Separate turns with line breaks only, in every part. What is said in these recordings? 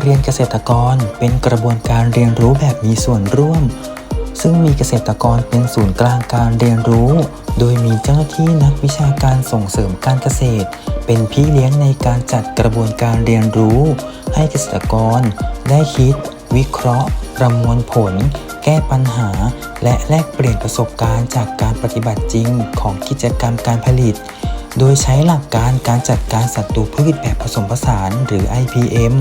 เรียนเกษตรกรเป็นกระบวนการเรียนรู้แบบมีส่วนร่วม ซึ่งมีเกษตรกรเป็นศูนย์กลางการเรียนรู้ โดยมีเจ้าหน้าที่นักวิชาการส่งเสริมการเกษตร เป็นพี่เลี้ยงในการจัดกระบวนการเรียนรู้ ให้เกษตรกร ได้คิด วิเคราะห์ ประมวลผล แก้ปัญหา และแลกเปลี่ยนประสบการณ์จากการปฏิบัติจริงของกิจกรรมการผลิต โดยใช้หลักการการจัดการศัตรูพืชแบบผสมผสานหรือ IPM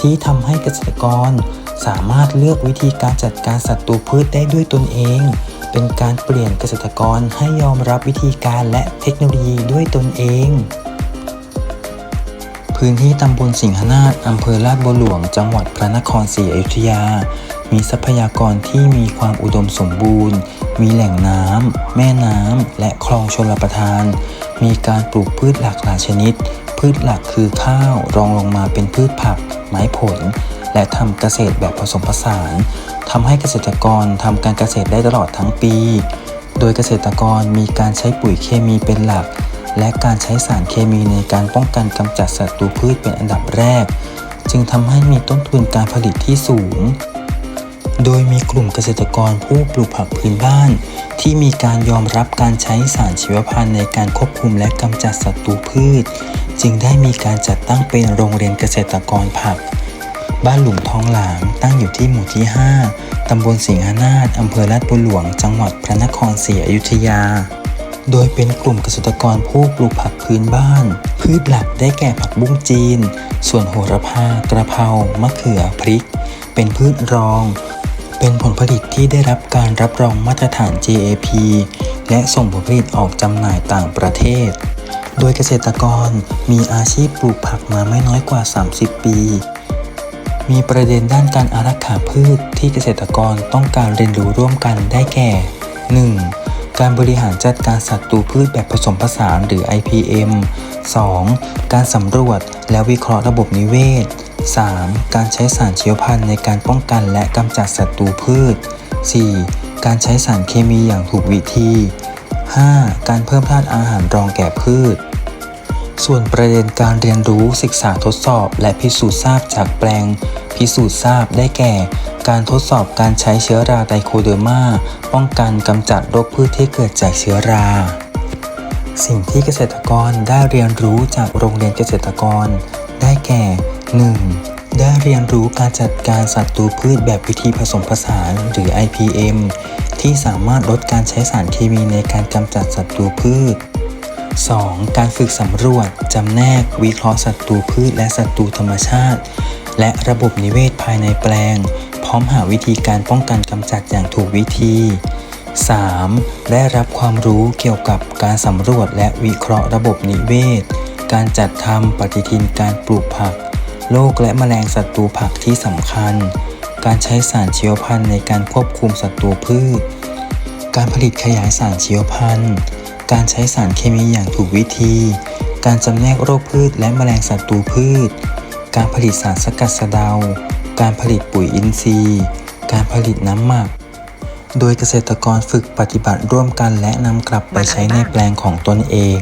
ที่ทำให้เกษตรกร สามารถเลือกวิธีการจัดการศัตรูพืชได้ด้วยตนเอง เป็นการเปลี่ยนเกษตรกรให้ยอมรับวิธีการและเทคโนโลยีด้วยตนเอง พื้นที่ตำบลสิงหนาฏอำเภอลาดบัวหลวง จังหวัดพระนครศรีอยุธยา มีทรัพยากรที่มีความอุดมสมบูรณ์ มีแหล่งน้ำแม่น้ำและคลองชลประทาน มีการปลูกพืชหลากหลายชนิด พืชหลักคือข้าวรองลงมาเป็นพืชผัก ไม้ผล และทำเกษตรแบบผสมผสานทำให้เกษตรกรทำการเกษตรได้ตลอดทั้งปี โดยเกษตรกรมีการใช้ปุ๋ยเคมีเป็นหลัก และการใช้สารเคมีในการป้องกันกำจัดศัตรูพืชเป็นอันดับแรก จึงทำให้มีต้นทุนการผลิตที่สูง โดยมีกลุ่มเกษตรกรผู้ปลูกผักพื้นบ้าน ที่มีการยอมรับการใช้สารชีวพันธุ์ในการควบคุมและกำจัดศัตรูพืช จึงได้มีการจัดตั้งเป็นโรงเรียนเกษตรกรผัก บ้านหลุมทองหลางตั้งอยู่ที่หมู่ที่ 5 ตำบลสิงหนาฏอำเภอลาดบัวหลวง จังหวัดพระนครศรีอยุธยา โดยเป็นกลุ่มเกษตรกรผู้ปลูกผักพื้นบ้าน พืชหลักได้แก่ผักบุ้งจีน ส่วนโหระพา กระเพรามะเขือพริก เป็นพืชรอง เป็นผลผลิตที่ได้รับการรับรองมาตรฐาน GAP และส่งผลผลิตออกจำหน่ายต่างประเทศ โดยเกษตรกรมีอาชีพปลูกผักมาไม่น้อยกว่า 30 ปี มีประเด็นด้านการอารักขาพืชที่เกษตรกรต้องการเรียนรู้ร่วมกันได้แก่ 1. การบริหารจัดการศัตรูพืชแบบผสมผสานหรือ IPM 2. การสำรวจและวิเคราะห์ระบบนิเวศ 3. การใช้สารเชีวพันธุ์ในการป้องกันและกำจัดศัตรูพืช 4. การใช้สารเคมีอย่างถูกวิธี 5. การเพิ่มธาตุอาหารรองแก่พืช ส่วนประเด็นการเรียนรู้ศึกษาทดสอบ และพิสูจน์ทราบจากแปลง พิสูจน์ทราบได้แก่ การทดสอบการใช้เชื้อราไดโคเดอร์มา ป้องกันกำจัดโรคพืชที่เกิดจากเชื้อรา สิ่งที่เกษตรกรได้เรียนรู้จากโรงเรียนเกษตรกร ได้แก่ 1. ได้เรียนรู้การจัดการศัตรูพืชแบบวิธีผสมผสานหรือ IPM ที่สามารถลดการใช้สารเคมีในการกำจัดศัตรูพืช 2. การฝึกสำรวจ จำแนก วิเคราะห์ศัตรูพืชและศัตรูธรรมชาติ และระบบนิเวศภายในแปลง พร้อมหาวิธีการป้องกันกำจัดอย่างถูกวิธี 3. ได้รับความรู้เกี่ยวกับการสำรวจและวิเคราะห์ระบบนิเวศ การจัดทำปฏิทินการปลูกผัก โรคและแมลงศัตรูผักที่สำคัญ การใช้สารชีวพันธุ์ในการควบคุมศัตรูพืช การผลิตขยายสารชีวพันธุ์ การใช้สารเคมีอย่างถูกวิธี การจำแนกโรคพืชและแมลงศัตรูพืช การผลิตสารสกัดสะเดา การผลิตปุ๋ยอินทรีย์ การผลิตน้ำหมัก โดยเกษตรกรฝึกปฏิบัติร่วมกันและนำกลับไปใช้ในแปลงของตนเอง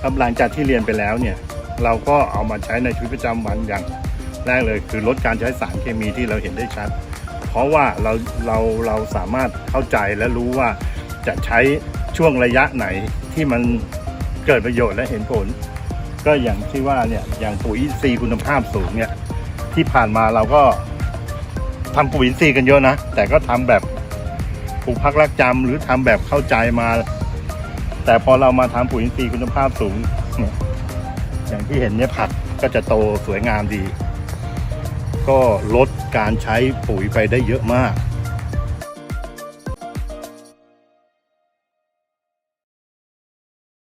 ครับหลังจากที่เรียนไปแล้วเนี่ย เราก็เอามาใช้ในชีวิตประจำวันอย่างแรกเลยคือลดการใช้สารเคมีที่เราเห็นได้ชัด เพราะว่าเราเราเราสามารถเข้าใจและรู้ว่าจะใช้ช่วงระยะไหนที่มันเกิดประโยชน์และเห็นผล ก็อย่างที่ว่าเนี่ยอย่างปุ๋ยอินทรีย์คุณภาพสูงเนี่ยที่ผ่านมาเราก็ทำปุ๋ยอินทรีย์กันเยอะนะ แต่ก็ทำแบบปลูกพักรักจำหรือทำแบบเข้าใจมา แต่พอเรามาทำปุ๋ยอินทรีย์คุณภาพสูงเนี่ย อย่างที่เห็นเนี่ยผักก็จะโตสวยงามดี ก็ลดการใช้ปุ๋ยไปได้เยอะมาก